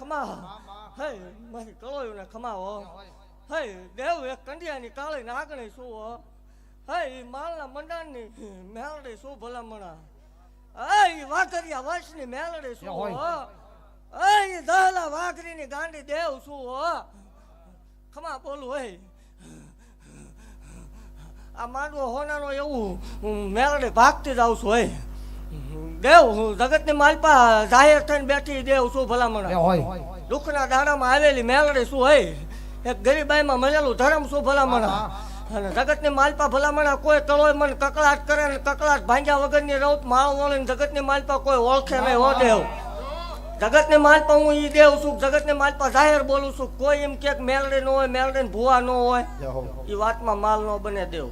ખમા હે મારી કળોયું ને ખમાવો હે દેવ એક કંડિયાની કાળી નાગણી શું હો હે માલના મંડાણની મેલડી શું ભલામણા હે વાઘરિયા વંશની મેલડી શું હો હે દહલા વાઘરીની ગાંડી દેવ શું હો ખમા બોલું હે આ માંડવો હોનાનો એવું મેળડે મેલડી ભાગતી જાઉં છું હે દેવ હું જગતની માલપા જાહેર થઈને બેઠી દેવ શું ભલામણ હોય. દુઃખના દાડામાં આવેલી મેલડી શું હોય? એક ગરીબાઈમાં મળેલું ધર્મ શું ભલામણા અને જગતની માલપા ભલામણા કોઈ તળોય મને કકળાટ કરે ને કકળાટ ભાંગ્યા વગરની રૌત માળ વળીને જગતની માલપા કોઈ ઓળખે નહીં હો દેવ. જગતની માલપા હું ઈ દેવ છું જગતની માલપા જાહેર બોલું છું. કોઈ એમ કે મેલડી ન હોય મેલડી ભૂવા ન હોય. એ વાતમાં માલ ન બને દેવ.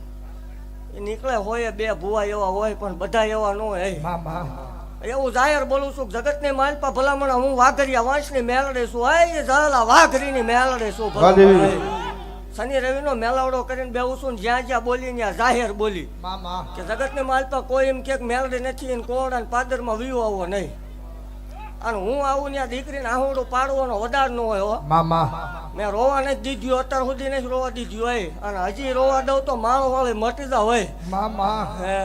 નીકળે હોય બે ભૂવા એવા હોય પણ બધા એવા ન હોય. હે. એવું જાહેર બોલું છું જગતની માલપા ભલામણ હું વાઘરિયા વંશની મેલડી છું. હે એ વાઘરી વાઘરીની મેલડી છું શનિ રવિ રવિનો મેલાવડો કરીને બેવું છું જ્યાં જ્યાં બોલી ત્યાં જાહેર બોલી. કે કે જગતની માલપા કોઈ એમ કે મેલડી નથી ને અને ને પાદરમાં વીવો આવો નહીં. અને હું આવું ત્યાં દીકરીને આહોડો પાડવાનો વધાર ન હોય હો. મામા મેં રોવા નથી દીધું અત્યાર સુધી નથી રોવા દીધું હોય. અને હજી રોવા દઉં તો માળો વાળે મટી હોય. મામા. હે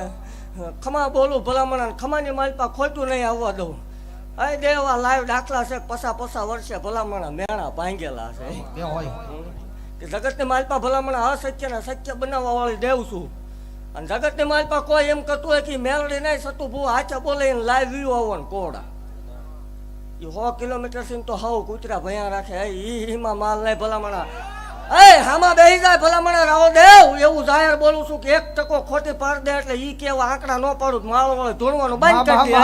ખમા બોલું ભલામણ ખમાની માલપા ખોટું નહીં આવવા દઉં. અહીં દેવા લાઈવ દાખલા છે પસા પસા વર્ષે ભલામણ મેણા ભાંગેલા છે. કે જગતની માલપા ભલામણ અસત્ય ને સત્ય બનાવવા વાળી દેવ છું. અને જગતની માલપા કોઈ એમ કરતું હોય કે મેળડી નહીં સતું ભૂ હાચા બોલે લાઈવ વ્યૂ આવવાનું ને કોડા. સો કિલોમીટરથી તો હવ કૂતરા ભયા રાખે. ઈમાં માલ નહીં ભલામણા. એ હામાં બેહી જાય ભલામણા રાવ દેવ. એવું જાહેર બોલું છું કે એક ટકો ખોટી પાડ દે એટલે ઈ કેવા આંકડા ન પાડું. માલ વાળો ધોણવાનું બંધ કરી દે.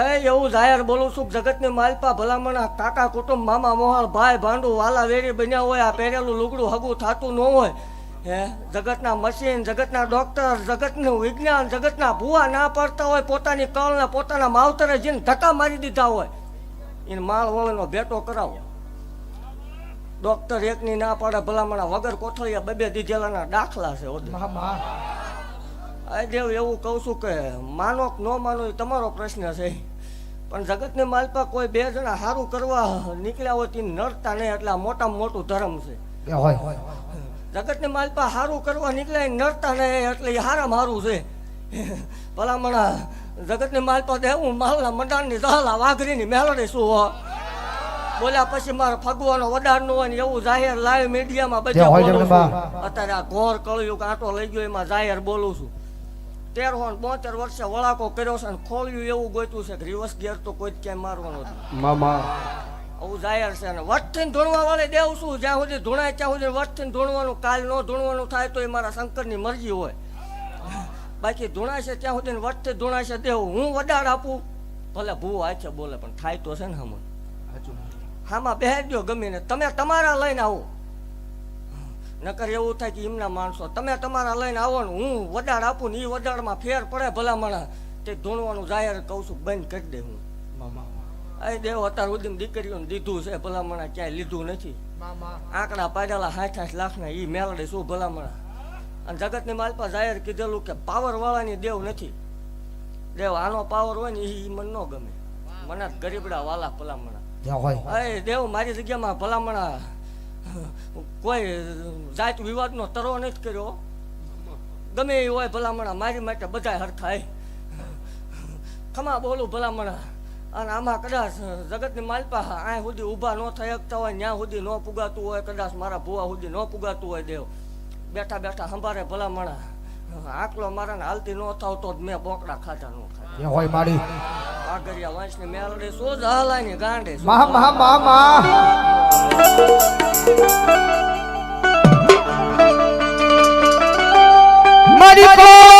એ એવું જાહેર બોલું છું જગતની માલપા ભલામણા કાકા કુટુંબ મામા મોહાળ ભાઈ ભાંડુ વાલા વેરી બન્યા હોય આ પહેરેલું લુગડું હગું થતું ન હોય. હે? જગતના મશીન જગતના ડોક્ટર જગતનું વિજ્ઞાન જગતના ભૂવા ના પડતા હોય પોતાની કળને પોતાના માવતરે જેને ધક્કા મારી દીધા હોય. એને માળ વળનો ભેટો કરાવો. ડોક્ટર એકની ના પાડે ભલામણા વગર કોથળિયા બે બે દીધેલાના દાખલા છે. આ દેવ એવું કહું છું કે માનો કે ન માનો એ તમારો પ્રશ્ન છે. પણ જગતની માલપા કોઈ બે જણા સારું કરવા નીકળ્યા હોય તે નડતા નહીં એટલે આ મોટામાં મોટું ધર્મ છે. હોય હોય. જગતની માલપા સારું કરવા નીકળે નડતા નહીં એટલે હારામાં સારું છે. ભલામણા જગતની માલપા દેવું માલના મંડાણની દહલા વાઘરીની મેલડી શું હો? બોલ્યા પછી મારે ફગવાનો વડારનો હોય ને એવું જાહેર લાઈવ મીડિયામાં બધા બોલું છું. અત્યારે આ ઘોર કળિયુગ કાંટો લઈ ગયો એમાં જાહેર બોલું છું. તેર હોન બોતેર વર્ષે વળાકો કર્યો છે ને ખોલ્યું એવું ગોતું છે રિવર્સ ગેર તો કોઈ જ ક્યાંય મારવાનો મામા. આવું જાહેર છે અને વટથી ધૂણવા વાળે દેવ શું? જ્યાં સુધી ધૂણાય ત્યાં સુધી વટથી ધૂણવાનું કાલ ન ધૂણવાનું થાય તો એ મારા શંકરની મરજી હોય. બાકી ધૂણાશે ત્યાં સુધી વટથી ધૂણાય છે દેવ હું વડાડ આપું. ભલે ભૂ આછે બોલે પણ થાય તો છે ને હમણ. હામાં બેહાડી દો ગમે ને તમે તમારા લઈને આવો. નકર એવું થાય કે એમના માણસો તમે તમારા લઈને આવો ને હું વડાડ આપું ને એ વડાડમાં ફેર પડે ભલા ભલામણા. તે ધૂણવાનું જાહેર કહું છું બંધ કરી દે હું. આ દેવ અત્યાર સુધી દીકરીઓને દીધું છે ભલામણા ક્યાંય લીધું નથી. આંકડા પાડેલા સાઠ સાઠ લાખના એ મેળડે શું ભલામણા? અને જગતની માલપા જાહેર કીધેલું કે પાવર વાળાની દેવ નથી. દેવ આનો પાવર હોય ને એ મને ન ગમે. મને ગરીબડા વાલા ભલામણા. અરે દેવ મારી જગ્યામાં ભલામણા કોઈ જાત વિવાદનો તરો નથી કર્યો. ગમે એ હોય ભલામણા મારી માટે બધા હરખાય. ખમા બોલું ભલામણા. અને આમાં કદાચ જગતની માલપા આ સુધી ઊભા ન થઈ શકતા હોય ત્યાં સુધી ન પુગાતું હોય કદાચ મારા ભુવા સુધી ન પુગાતું હોય દેવ. બેઠા બેઠા સંભારે ભલામણા. આકલો મારાને હાલતી ન થાવ તો મેં બોકડા ખાધા ન હોય મારી આગરિયા વંશની મેલડી સો જ હલાયની ગાંડે શું મામા મામા મારી મારી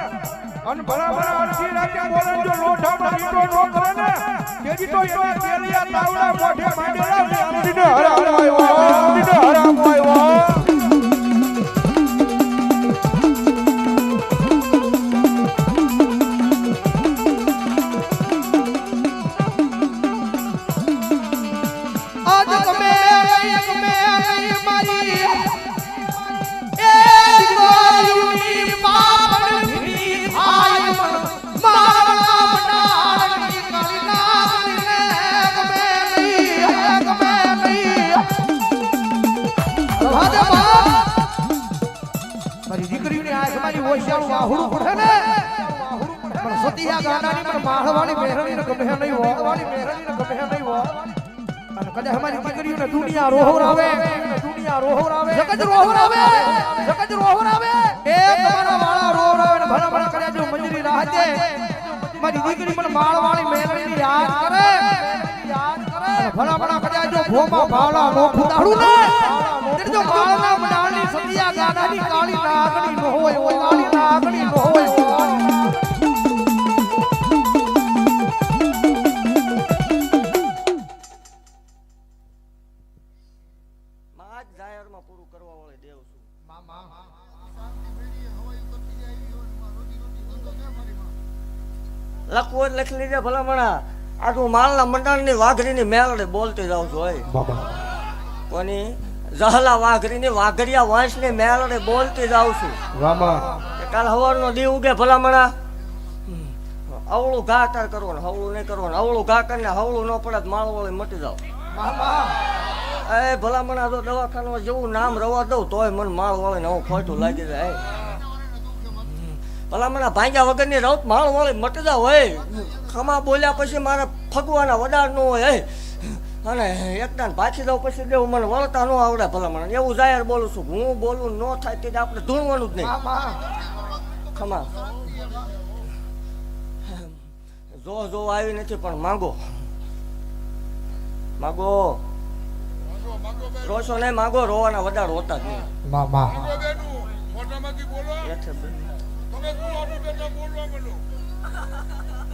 અને બરાબર અડધી રાતે બોલે જો લોઠા લોઠામાં ઈટો નો કરે ને. તેથી તો એવા તેલિયા તાવડા મોઢે માંડેલા ઓશિયાળું વાહુડું પડે ને? પણ સતિયા ગાડાની પણ માળવાળી ગમે નહીં વાળવાળી મેહરણીને ગમે નહીં હો. અને કદાચ અમારી દીકરીઓને દુનિયા રોહરાવે દુનિયા રોહરાવે જગત રોહરાવે જગત રોહરાવે એ તમારા વાળા રોહરાવે ને ભલા ભલા કર્યા જો મંજરી રાહતે મારી દીકરી મને માળવાળી મેલડીની યાદ કરે. યાદ કરે ભલા ભલા કર્યા જો ભોમાં ભાવલા નો. ફૂટાડું ને જો માળના મડાળની ગાડાની કાળી નાગણી નો હોય હોય કાળી નાગણી નો હોય લખવું જ લખી લીધે ભલામણા. આ તું માલના મંડળની વાઘરીની મેલડે બોલતી જાઉં છું હોય કોની? જહલા વાઘરીની વાઘરિયા વંશની મેળે બોલતી જાઉં છું. કાલ હવારનો દી ઉગે ભલામણા. અવળું ઘા તાર કરવાનું હવળું નહીં કરવાનું. અવળું ઘા કરીને હવળું ન પડે માળો માળવાળી મટી જાવ. એ ભલામણા તો દવાખાનામાં જેવું નામ રવા દઉં તોય મને માળ વાળીને હું ખોટું લાગી જાય. ભલામણા ભાંગ્યા વગરની રૌત માળ વાળી મટી જાવ હોય ખમા બોલ્યા પછી મારે ફગવાના વડાર ન હોય અને એકતા પાછી દઉં પછી દેવું મને વળતા ન આવડે ભલામણા. એવું જાહેર બોલું છું. હું બોલું ન થાય તે આપણે ધૂણવાનું જ નહીં. ખમા. જો જો આવી નથી પણ માંગો. માંગો. રોશો નહીં માંગો. રોવાના વધારે હોતા જ નહીં.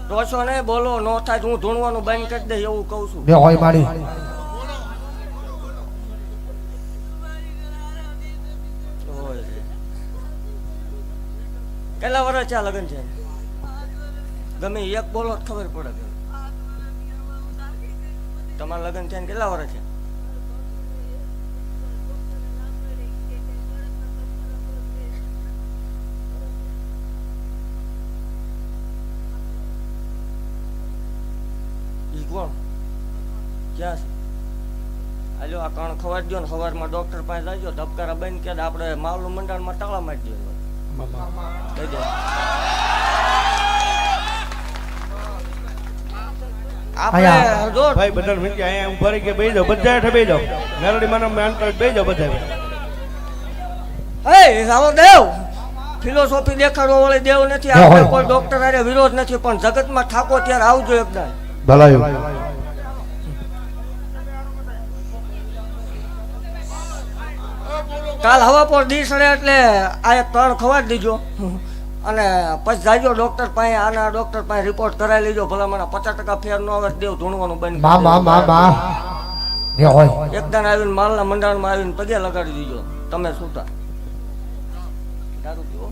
રોશો ને બોલો નો થાય હું ધૂણવાનું બંધ કરી દઈ એવું કહું છું. બે હોય માડી કેટલા વર્ષ છે આ લગ્ન છે? ગમે એક બોલો ખબર પડે. તમારા લગ્ન છે કેટલા વર્ષ છે ક્યાં છે? હાલો આ કણ ખવાર દો ને સવારમાં ડોક્ટર પાસે જાજો ધબકારા બંધ કે આપણે માવલું મંડળમાં તાળા મારી દો આપણે જો ભાઈ બધા મિત્ર અહીંયા ઊભા રહી કે જાઓ બધા હેઠે જાઓ. મેલોડી માનો મેન કરે જાઓ બધા હે રાવો દેવ ફિલોસોફી દેખાડવા વાળી દેવ નથી આપણે કોઈ ડોક્ટર હારે વિરોધ નથી પણ જગતમાં ઠાકો ત્યારે આવજો એકદમ. ભલાયું. કાલ હવા પર દી સડે એટલે આ એક ત્રણ ખવા દીજો અને પછી જાજો ડોક્ટર પાસે આના ડોક્ટર પાસે રિપોર્ટ કરાવી લેજો ભલા મને પચાસ ટકા ફેર નો આવે દેવ ધૂણવાનું બંધ બા બા બા બા. એકદમ આવીને માલના મંડાણમાં આવીને પગે લગાડી દીજો તમે સૂતા દારૂ પીવો?